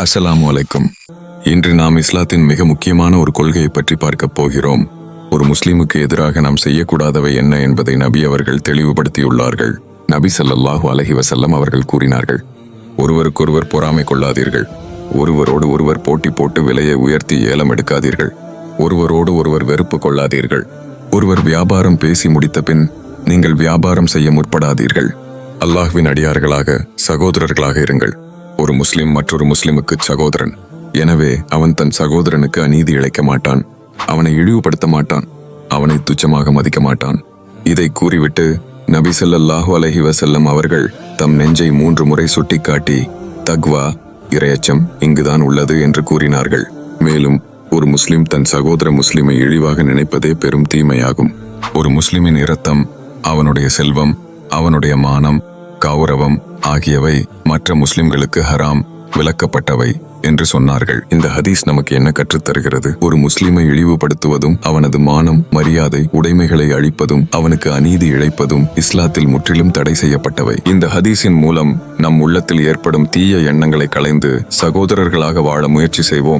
அஸ்ஸலாமு அலைக்கும். இன்று நாம் இஸ்லாத்தின் மிக முக்கியமான ஒரு கொள்கையை பற்றி பார்க்கப் போகிறோம். ஒரு முஸ்லிமுக்கு எதிராக நாம் செய்யக்கூடாதவை என்ன என்பதை நபி அவர்கள் தெளிவுபடுத்தியுள்ளார்கள். நபி ஸல்லல்லாஹு அலஹி வசல்லம் அவர்கள் கூறினார்கள். ஒருவருக்கொருவர் பொறாமை கொள்ளாதீர்கள். ஒருவரோடு ஒருவர் போட்டி போட்டு விலையை உயர்த்தி ஏலம் எடுக்காதீர்கள். ஒருவரோடு ஒருவர் வெறுப்பு கொள்ளாதீர்கள். ஒருவர் வியாபாரம் பேசி முடித்த பின் நீங்கள் வியாபாரம் செய்ய முற்படாதீர்கள். அல்லாஹ்வின் அடியார்களாக சகோதரர்களாக இருங்கள். ஒரு முஸ்லிம் மற்றொரு முஸ்லிமுக்கு சகோதரன். எனவே அவன் தன் சகோதரனுக்கு அநீதி இழைக்க மாட்டான். அவனை இழிவுபடுத்த மாட்டான். அவனை துச்சமாக மதிக்க மாட்டான். இதை கூறிவிட்டு நபி ஸல்லல்லாஹு அலஹி வசல்லம் அவர்கள் தம் நெஞ்சை மூன்று முறை சுட்டிக்காட்டி தக்வா இரையச்சம் இங்குதான் உள்ளது என்று கூறினார்கள். மேலும் ஒரு முஸ்லிம் தன் சகோதர முஸ்லிமை இழிவாக நினைப்பதே பெரும் தீமையாகும். ஒரு முஸ்லிமின் இரத்தம் அவனுடைய செல்வம் அவனுடைய மானம் கௌரவம் ஆகியவை மற்ற முஸ்லிம்களுக்கு ஹராம் விலக்கப்பட்டவை என்று சொன்னார்கள். இந்த ஹதீஸ் நமக்கு என்ன கற்றுத்தருகிறது ஒரு முஸ்லிமை இழிவுபடுத்துவதும் அவனது மானம் மரியாதை உடைமைகளை அழிப்பதும் அவனுக்கு அநீதி இழைப்பதும் இஸ்லாத்தில் முற்றிலும் தடை செய்யப்பட்டவை. இந்த ஹதீஸின் மூலம் நம் உள்ளத்தில் ஏற்படும் தீய எண்ணங்களை களைந்து சகோதரர்களாக வாழ முயற்சி செய்வோம்.